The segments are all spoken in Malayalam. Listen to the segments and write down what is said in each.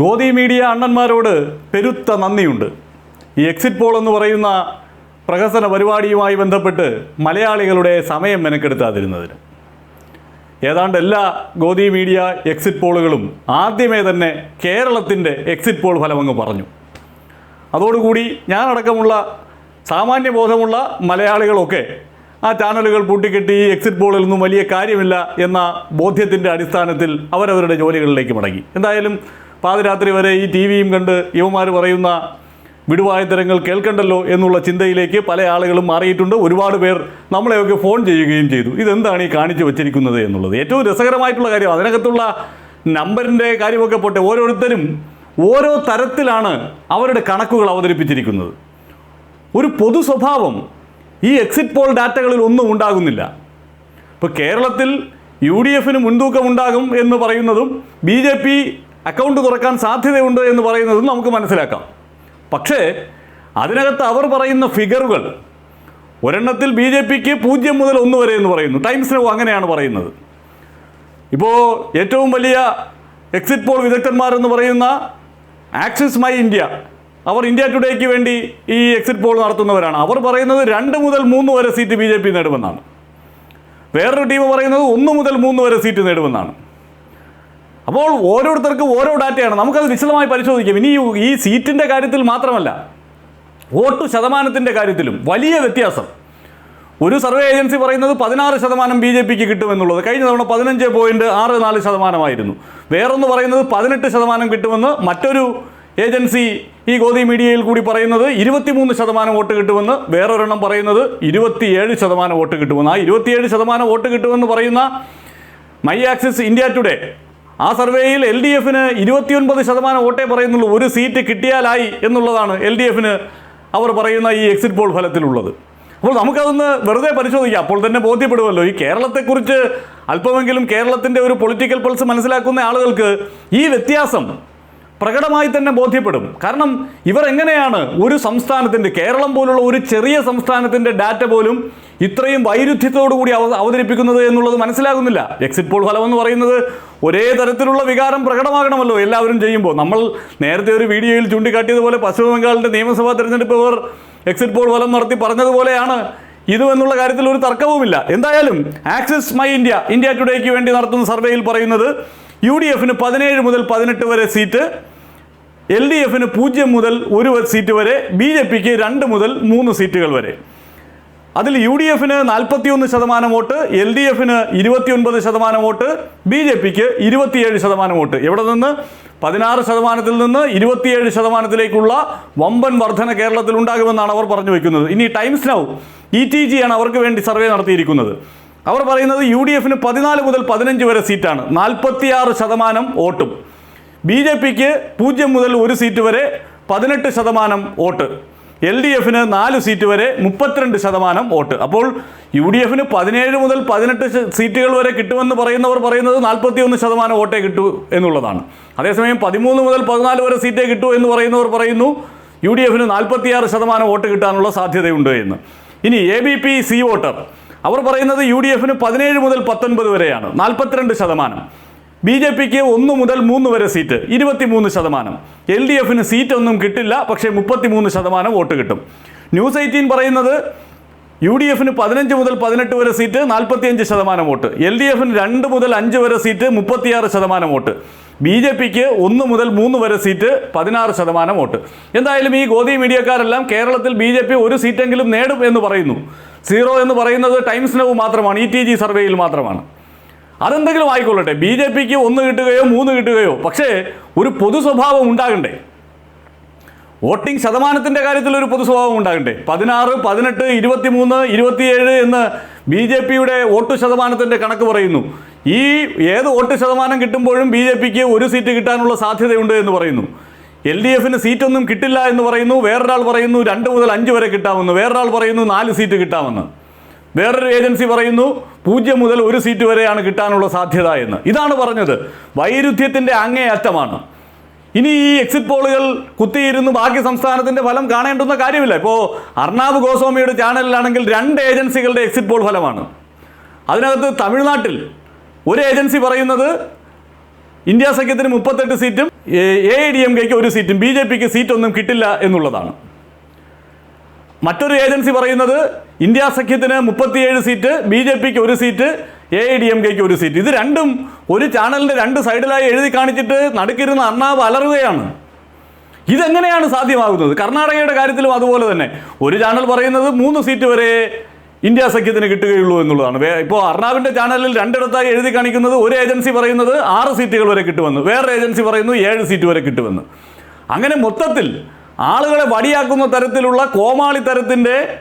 ഗോദി മീഡിയ അണ്ണന്മാരോട് പെരുത്ത നന്ദിയുണ്ട്. ഈ എക്സിറ്റ് പോൾ എന്ന് പറയുന്ന പ്രഹസന പരിപാടിയുമായി ബന്ധപ്പെട്ട് മലയാളികളുടെ സമയം മെനക്കെടുത്താതിരുന്നതിന്. ഏതാണ്ട് എല്ലാ ഗോദി മീഡിയ എക്സിറ്റ് പോളുകളും ആദ്യമേ തന്നെ കേരളത്തിന്റെ എക്സിറ്റ് പോൾ ഫലമങ്ങ് പറഞ്ഞു. അതോടുകൂടി ഞാനടക്കമുള്ള സാമാന്യ ബോധമുള്ള മലയാളികളൊക്കെ ആ ചാനലുകൾ പൂട്ടിക്കെട്ടി ഈ എക്സിറ്റ് പോളിൽ നിന്നും വലിയ കാര്യമില്ല എന്ന ബോധ്യത്തിന്റെ അടിസ്ഥാനത്തിൽ അവരവരുടെ ജോലികളിലേക്ക് മടങ്ങി. എന്തായാലും പാതിരാത്രി വരെ ഈ ടി വിയും കണ്ട് യുവമാർ പറയുന്ന വിടുവായത്തരങ്ങൾ കേൾക്കണ്ടല്ലോ എന്നുള്ള ചിന്തയിലേക്ക് പല ആളുകളും മാറിയിട്ടുണ്ട്. ഒരുപാട് പേർ നമ്മളെയൊക്കെ ഫോൺ ചെയ്യുകയും ചെയ്തു. ഇതെന്താണ് ഈ കാണിച്ചു വച്ചിരിക്കുന്നത് എന്നുള്ളത്? ഏറ്റവും രസകരമായിട്ടുള്ള കാര്യം അതിനകത്തുള്ള നമ്പറിന്റെ കാര്യമൊക്കെ പോട്ടെ ഓരോരുത്തരും ഓരോ തരത്തിലാണ് അവരുടെ കണക്കുകൾ അവതരിപ്പിച്ചിരിക്കുന്നത്. ഒരു പൊതു സ്വഭാവം ഈ എക്സിറ്റ് പോൾ ഡാറ്റകളിൽ ഒന്നും ഉണ്ടാകുന്നില്ല. ഇപ്പോൾ കേരളത്തിൽ യു ഡി എഫിന് മുൻതൂക്കം ഉണ്ടാകും എന്ന് പറയുന്നതും ബി ജെ പി അക്കൗണ്ട് തുറക്കാൻ സാധ്യതയുണ്ട് എന്ന് പറയുന്നത് നമുക്ക് മനസ്സിലാക്കാം. പക്ഷേ അതിനകത്ത് അവർ പറയുന്ന ഫിഗറുകൾ ഒരെണ്ണത്തിൽ ബി ജെ പിക്ക് പൂജ്യം മുതൽ ഒന്ന് വരെ എന്ന് പറയുന്നു. ടൈംസ് നൗ അങ്ങനെയാണ് പറയുന്നത്. ഇപ്പോൾ ഏറ്റവും വലിയ എക്സിറ്റ് പോൾ വിദഗ്ധന്മാരെന്ന് പറയുന്ന ആക്സിസ് മൈ ഇന്ത്യ അവർ ഇന്ത്യ ടുഡേക്ക് വേണ്ടി ഈ എക്സിറ്റ് പോൾ നടത്തുന്നവരാണ്. അവർ പറയുന്നത് രണ്ട് മുതൽ മൂന്ന് വരെ സീറ്റ് ബി ജെ പി നേടുമെന്നാണ്. വേറൊരു ടീം പറയുന്നത് ഒന്ന് മുതൽ മൂന്ന് വരെ സീറ്റ് നേടുമെന്നാണ്. അപ്പോൾ ഓരോരുത്തർക്കും ഓരോ ഡാറ്റയാണ്. നമുക്കത് വിശദമായി പരിശോധിക്കാം. ഇനി ഈ സീറ്റിന്റെ കാര്യത്തിൽ മാത്രമല്ല വോട്ട് ശതമാനത്തിന്റെ കാര്യത്തിലും വലിയ വ്യത്യാസം. ഒരു സർവേ ഏജൻസി പറയുന്നത് പതിനാറ് ശതമാനം ബി ജെ പിക്ക് കിട്ടുമെന്നുള്ളത്. കഴിഞ്ഞ തവണ പതിനഞ്ച് പോയിന്റ് ആറ് നാല് ശതമാനമായിരുന്നു. വേറൊന്ന് പറയുന്നത് പതിനെട്ട് ശതമാനം കിട്ടുമെന്ന് മറ്റൊരു ഏജൻസി ഈ ഗോതി മീഡിയയിൽ കൂടി പറയുന്നത് ഇരുപത്തിമൂന്ന് ശതമാനം വോട്ട് കിട്ടുമെന്ന് വേറൊരെണ്ണം പറയുന്നത് ഇരുപത്തിയേഴ് ശതമാനം വോട്ട് കിട്ടുമെന്ന്. ആ ഇരുപത്തിയേഴ് ശതമാനം വോട്ട് കിട്ടുമെന്ന് പറയുന്ന മൈ ആക്സിസ് ഇന്ത്യ ടുഡേ ആ സർവേയിൽ എൽ ഡി എഫിന് ഇരുപത്തിയൊൻപത് ശതമാനം വോട്ടേ പറയുന്നുള്ളൂ. ഒരു സീറ്റ് കിട്ടിയാലായി എന്നുള്ളതാണ് എൽ ഡി എഫിന് അവർ പറയുന്ന ഈ എക്സിറ്റ് പോൾ ഫലത്തിലുള്ളത്. അപ്പോൾ നമുക്കതൊന്ന് വെറുതെ പരിശോധിക്കാം. അപ്പോൾ തന്നെ ബോധ്യപ്പെടുമല്ലോ. ഈ കേരളത്തെക്കുറിച്ച് അല്പമെങ്കിലും കേരളത്തിന്റെ ഒരു പൊളിറ്റിക്കൽ പൾസ് മനസ്സിലാക്കുന്ന ആളുകൾക്ക് ഈ വ്യത്യാസം പ്രകടമായി തന്നെ ബോധ്യപ്പെടും. കാരണം ഇവർ എങ്ങനെയാണ് ഒരു സംസ്ഥാനത്തിന്റെ കേരളം പോലുള്ള ഒരു ചെറിയ സംസ്ഥാനത്തിന്റെ ഡാറ്റ പോലും ഇത്രയും വൈരുദ്ധ്യത്തോടു കൂടി അവ അവതരിപ്പിക്കുന്നത് എന്നുള്ളത് മനസ്സിലാകുന്നില്ല. എക്സിറ്റ് പോൾ ഫലം എന്ന് പറയുന്നത് ഒരേ തരത്തിലുള്ള വികാരം പ്രകടമാകണമല്ലോ എല്ലാവരും ചെയ്യുമ്പോൾ. നമ്മൾ നേരത്തെ ഒരു വീഡിയോയിൽ ചൂണ്ടിക്കാട്ടിയതുപോലെ പശ്ചിമ ബംഗാളിന്റെ നിയമസഭാ തെരഞ്ഞെടുപ്പ് ഇവർ എക്സിറ്റ് പോൾ ഫലം നടത്തി പറഞ്ഞതുപോലെയാണ് ഇതും എന്നുള്ള കാര്യത്തിൽ ഒരു തർക്കവുമില്ല. എന്തായാലും ആക്സിസ് മൈ ഇന്ത്യ ഇന്ത്യ ടുഡേക്ക് വേണ്ടി നടത്തുന്ന സർവേയിൽ പറയുന്നത് യു ഡി എഫിന് പതിനേഴ് മുതൽ പതിനെട്ട് വരെ സീറ്റ് എൽ ഡി എഫിന് പൂജ്യം മുതൽ ഒരു സീറ്റ് വരെ ബി ജെ പിക്ക് രണ്ട് മുതൽ മൂന്ന് സീറ്റുകൾ വരെ. അതിൽ യു ഡി എഫിന് നാൽപ്പത്തിയൊന്ന് ശതമാനം വോട്ട് എൽ ഡി എഫിന് ഇരുപത്തിയൊൻപത് ശതമാനം വോട്ട് ബി ജെ പിക്ക് ഇരുപത്തിയേഴ് ശതമാനം വോട്ട്. എവിടെ നിന്ന്? പതിനാറ് ശതമാനത്തിൽ നിന്ന് ഇരുപത്തിയേഴ് ശതമാനത്തിലേക്കുള്ള വമ്പൻ വർധന കേരളത്തിൽ ഉണ്ടാകുമെന്നാണ് അവർ പറഞ്ഞു വയ്ക്കുന്നത് ഇനി Times Now E T G ആണ് അവർക്ക് വേണ്ടി സർവേ നടത്തിയിരിക്കുന്നത്. അവർ പറയുന്നത് യു ഡി എഫിന് പതിനാല് മുതൽ പതിനഞ്ച് വരെ സീറ്റാണ്. നാൽപ്പത്തിയാറ് ശതമാനം വോട്ടും. ബി ജെ പിക്ക് പൂജ്യം മുതൽ ഒരു സീറ്റ് വരെ പതിനെട്ട് ശതമാനം വോട്ട്. എൽ ഡി എഫിന് നാല് സീറ്റ് വരെ മുപ്പത്തിരണ്ട് ശതമാനം വോട്ട്. അപ്പോൾ യു ഡി എഫിന് പതിനേഴ് മുതൽ പതിനെട്ട് സീറ്റുകൾ വരെ കിട്ടുമെന്ന് പറയുന്നവർ പറയുന്നത് നാൽപ്പത്തി ഒന്ന് ശതമാനം വോട്ടേ കിട്ടൂ എന്നുള്ളതാണ്. അതേസമയം പതിമൂന്ന് മുതൽ പതിനാല് വരെ സീറ്റേ കിട്ടൂ എന്ന് പറയുന്നവർ പറയുന്നു യു ഡി എഫിന് നാൽപ്പത്തിയാറ് ശതമാനം വോട്ട് കിട്ടാനുള്ള സാധ്യതയുണ്ട് എന്ന്. ഇനി A B P C voter. അവർ പറയുന്നത് യു ഡി എഫിന് പതിനേഴ് മുതൽ പത്തൊൻപത് വരെയാണ് നാൽപ്പത്തിരണ്ട് ശതമാനം. ബി ജെ പിക്ക് ഒന്ന് മുതൽ മൂന്ന് വരെ സീറ്റ് ഇരുപത്തിമൂന്ന് ശതമാനം. എൽ ഡി എഫിന് സീറ്റ് ഒന്നും കിട്ടില്ല പക്ഷേ മുപ്പത്തിമൂന്ന് ശതമാനം വോട്ട് കിട്ടും. ന്യൂസ് എയ്റ്റീൻ പറയുന്നത് യു ഡി എഫിന് പതിനഞ്ച് മുതൽ പതിനെട്ട് വരെ സീറ്റ് നാൽപ്പത്തിയഞ്ച് ശതമാനം വോട്ട്. എൽ ഡി എഫിന് രണ്ട് മുതൽ അഞ്ച് വരെ സീറ്റ് മുപ്പത്തിയാറ് ശതമാനം വോട്ട്. ബി ജെ പിക്ക് ഒന്ന് മുതൽ മൂന്ന് വരെ സീറ്റ് പതിനാറ് ശതമാനം വോട്ട്. എന്തായാലും ഈ ഗോദി മീഡിയക്കാരെല്ലാം കേരളത്തിൽ ബി ജെ പി ഒരു സീറ്റെങ്കിലും നേടും എന്ന് പറയുന്നു. സീറോ എന്ന് പറയുന്നത് ടൈംസ് നവ് മാത്രമാണ് ഇ ടി ജി സർവേയിൽ മാത്രമാണ്. അതെന്തെങ്കിലും ആയിക്കൊള്ളട്ടെ. ബി ജെ പിക്ക് ഒന്ന് കിട്ടുകയോ മൂന്ന് കിട്ടുകയോ. പക്ഷേ ഒരു പൊതു സ്വഭാവം ഉണ്ടാകണ്ടേ? വോട്ടിംഗ് ശതമാനത്തിന്റെ കാര്യത്തിൽ ഒരു പൊതു സ്വഭാവം ഉണ്ടാകണ്ടേ? പതിനാറ് പതിനെട്ട് ഇരുപത്തിമൂന്ന് ഇരുപത്തിയേഴ് എന്ന് ബി ജെ പിയുടെ വോട്ട് ശതമാനത്തിന്റെ കണക്ക് പറയുന്നു. ഈ ഏത് വോട്ട് ശതമാനം കിട്ടുമ്പോഴും ബി ജെ പിക്ക് ഒരു സീറ്റ് കിട്ടാനുള്ള സാധ്യതയുണ്ട് എന്ന് പറയുന്നു. എൽ ഡി എഫിന് സീറ്റൊന്നും കിട്ടില്ല എന്ന് പറയുന്നു. വേറൊരാൾ പറയുന്നു രണ്ട് മുതൽ അഞ്ച് വരെ കിട്ടാമെന്ന്. വേറൊരാൾ പറയുന്നു നാല് സീറ്റ് കിട്ടാമെന്ന്. വേറൊരു ഏജൻസി പറയുന്നു പൂജ്യം മുതൽ ഒരു സീറ്റ് വരെയാണ് കിട്ടാനുള്ള സാധ്യത എന്ന്. ഇതാണ് പറഞ്ഞത്. വൈരുദ്ധ്യത്തിന്റെ അങ്ങേയറ്റമാണ്. ഇനി ഈ എക്സിറ്റ് പോളുകൾ കുത്തിയിരുന്ന് ബാക്കി സംസ്ഥാനത്തിന്റെ ഫലം കാണേണ്ടുന്ന കാര്യമില്ല. ഇപ്പോൾ അർണാബ് ഗോസ്വാമിയുടെ ചാനലിലാണെങ്കിൽ രണ്ട് ഏജൻസികളുടെ എക്സിറ്റ് പോൾ ഫലമാണ്. അതിനകത്ത് തമിഴ്നാട്ടിൽ ഒരു ഏജൻസി പറയുന്നത് ഇന്ത്യ സഖ്യത്തിന് മുപ്പത്തെട്ട് സീറ്റും എ ഡി എം കെക്ക് ഒരു സീറ്റും ബി ജെ പിക്ക് സീറ്റൊന്നും കിട്ടില്ല എന്നുള്ളതാണ്. മറ്റൊരു ഏജൻസി പറയുന്നത് ഇന്ത്യ സഖ്യത്തിന് മുപ്പത്തിയേഴ് സീറ്റ് ബി ജെ പിക്ക് ഒരു seat A I D M കെക്ക് ഒരു സീറ്റ്. ഇത് രണ്ടും ഒരു ചാനലിന്റെ രണ്ട് സൈഡിലായി എഴുതി കാണിച്ചിട്ട് നടുക്കിരുന്ന അണ്ണാവ് അലറുകയാണ്. ഇതെങ്ങനെയാണ് സാധ്യമാകുന്നത്? കർണാടകയുടെ കാര്യത്തിലും അതുപോലെ തന്നെ. ഒരു ചാനൽ പറയുന്നത് മൂന്ന് സീറ്റ് വരെ ഇന്ത്യ സഖ്യത്തിന് കിട്ടുകയുള്ളൂ എന്നുള്ളതാണ്. ഇപ്പോൾ അർണാവിന്റെ ചാനലിൽ രണ്ടിടത്തായി എഴുതി കാണിക്കുന്നത് ഒരു ഏജൻസി പറയുന്നത് ആറ് സീറ്റുകൾ വരെ കിട്ടുമെന്ന്. വേറൊരു ഏജൻസി പറയുന്നു ഏഴ് സീറ്റ് വരെ കിട്ടുമെന്ന്. അങ്ങനെ മൊത്തത്തിൽ ആളുകളെ വടിയാക്കുന്ന തരത്തിലുള്ള കോമാളി തരത്തിന്റെ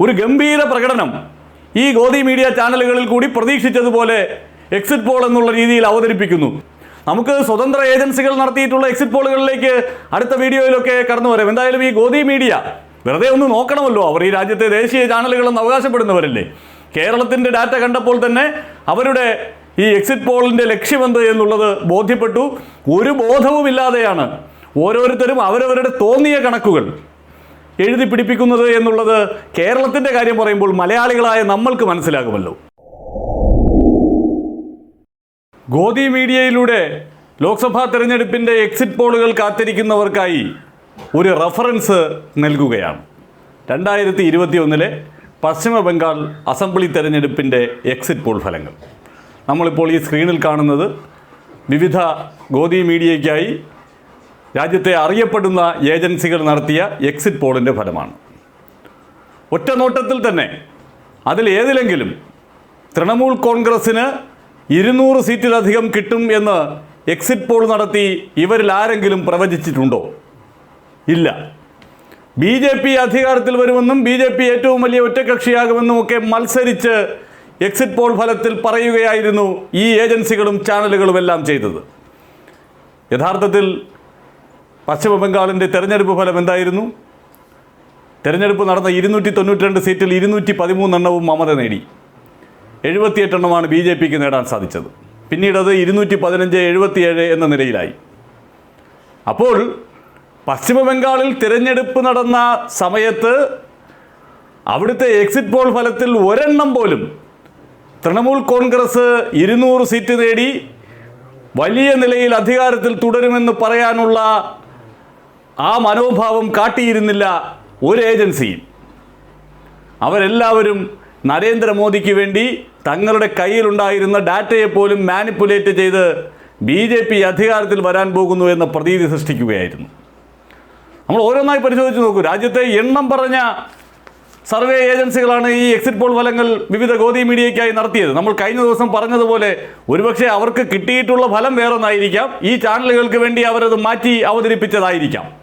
ഒരു ഗംഭീര പ്രകടനം ഈ ഗോദി മീഡിയ ചാനലുകളിൽ കൂടി പ്രതീക്ഷിച്ചതുപോലെ എക്സിറ്റ് പോൾ എന്നുള്ള രീതിയിൽ അവതരിപ്പിക്കുന്നു. നമുക്ക് സ്വതന്ത്ര ഏജൻസികൾ നടത്തിയിട്ടുള്ള എക്സിറ്റ് പോളുകളിലേക്ക് അടുത്ത വീഡിയോയിലൊക്കെ കടന്നു വരാം. എന്തായാലും ഈ ഗോദി മീഡിയ വെറുതെ ഒന്ന് നോക്കണമല്ലോ. അവർ ഈ രാജ്യത്തെ ദേശീയ ചാനലുകളെന്ന് അവകാശപ്പെടുന്നവരല്ലേ? കേരളത്തിന്റെ ഡാറ്റ കണ്ടപ്പോൾ തന്നെ അവരുടെ ഈ എക്സിറ്റ് പോളിന്റെ ലക്ഷ്യമെന്ത് എന്നുള്ളത് ബോധ്യപ്പെട്ടു. ഒരു ബോധവുമില്ലാതെയാണ് ഓരോരുത്തരും അവരവരുടെ തോന്നിയ കണക്കുകൾ എഴുതി പിടിപ്പിക്കുന്നത് എന്നുള്ളത് കേരളത്തിന്റെ കാര്യം പറയുമ്പോൾ മലയാളികളായ നമ്മൾക്ക് മനസ്സിലാകുമല്ലോ. ഗോദി മീഡിയയിലൂടെ ലോക്സഭാ തെരഞ്ഞെടുപ്പിന്റെ എക്സിറ്റ് പോളുകൾ കാത്തിരിക്കുന്നവർക്കായി ഒരു റഫറൻസ് നൽകുകയാണ്. രണ്ടായിരത്തി ഇരുപത്തി ഒന്നിലെ പശ്ചിമ ബംഗാൾ അസംബ്ലി തെരഞ്ഞെടുപ്പിന്റെ എക്സിറ്റ് പോൾ ഫലങ്ങൾ. നമ്മളിപ്പോൾ ഈ സ്ക്രീനിൽ കാണുന്നത് വിവിധ ഗോദി മീഡിയയ്ക്കായി രാജ്യത്തെ അറിയപ്പെടുന്ന ഏജൻസികൾ നടത്തിയ എക്സിറ്റ് പോളിന്റെ ഫലമാണ്. ഒറ്റ നോട്ടത്തിൽ തന്നെ അതിൽ ഏതിലെങ്കിലും തൃണമൂൽ കോൺഗ്രസ്സിന് ഇരുന്നൂറ് സീറ്റിലധികം കിട്ടും എന്ന് എക്സിറ്റ് പോൾ നടത്തി ഇവരിൽ ആരെങ്കിലും പ്രവചിച്ചിട്ടുണ്ടോ? ഇല്ല. ബി ജെ പി അധികാരത്തിൽ വരുമെന്നും ബി ജെ പി ഏറ്റവും വലിയ ഒറ്റകക്ഷിയാകുമെന്നും ഒക്കെ മത്സരിച്ച് എക്സിറ്റ് പോൾ ഫലത്തിൽ പറയുകയായിരുന്നു ഈ ഏജൻസികളും ചാനലുകളും എല്ലാം ചെയ്തത്. യഥാർത്ഥത്തിൽ പശ്ചിമ ബംഗാളിന്റെ തെരഞ്ഞെടുപ്പ് ഫലം എന്തായിരുന്നു? തെരഞ്ഞെടുപ്പ് നടന്ന ഇരുന്നൂറ്റി തൊണ്ണൂറ്റി രണ്ട് സീറ്റിൽ ഇരുന്നൂറ്റി പതിമൂന്നെണ്ണവും മമത നേടി. എഴുപത്തിയെട്ടെണ്ണമാണ് ബി ജെ പിക്ക് നേടാൻ സാധിച്ചത്. പിന്നീട് അത് ഇരുന്നൂറ്റി പതിനഞ്ച് എഴുപത്തിയേഴ് എന്ന നിലയിലായി. അപ്പോൾ പശ്ചിമ ബംഗാളിൽ തിരഞ്ഞെടുപ്പ് നടന്ന സമയത്ത് അവിടുത്തെ എക്സിറ്റ് പോൾ ഫലത്തിൽ ഒരെണ്ണം പോലും തൃണമൂൽ കോൺഗ്രസ് ഇരുന്നൂറ് സീറ്റ് നേടി. വലിയ നിലയിൽ അധികാരത്തിൽ തുടരുമെന്ന് പറയാനുള്ള ആ മനോഭാവം കാട്ടിയിരുന്നില്ല ഒരു ഏജൻസിയും അവരെല്ലാവരും നരേന്ദ്രമോദിക്ക് വേണ്ടി തങ്ങളുടെ കയ്യിലുണ്ടായിരുന്ന ഡാറ്റയെ പോലും മാനിപ്പുലേറ്റ് ചെയ്ത് ബി ജെ പി അധികാരത്തിൽ വരാൻ പോകുന്നു എന്ന പ്രതീതി സൃഷ്ടിക്കുകയായിരുന്നു. നമ്മൾ ഓരോന്നായി പരിശോധിച്ച് നോക്കൂ. രാജ്യത്തെ എണ്ണം പറഞ്ഞ സർവേ ഏജൻസികളാണ് ഈ എക്സിറ്റ് പോൾ ഫലങ്ങൾ വിവിധ ഗോതി മീഡിയയ്ക്കായി നടത്തിയത്. നമ്മൾ കഴിഞ്ഞ ദിവസം പറഞ്ഞതുപോലെ ഒരുപക്ഷെ അവർക്ക് കിട്ടിയിട്ടുള്ള ഫലം വേറൊന്നായിരിക്കാം. ഈ ചാനലുകൾക്ക് വേണ്ടി അവരത് മാറ്റി അവതരിപ്പിച്ചതായിരിക്കാം.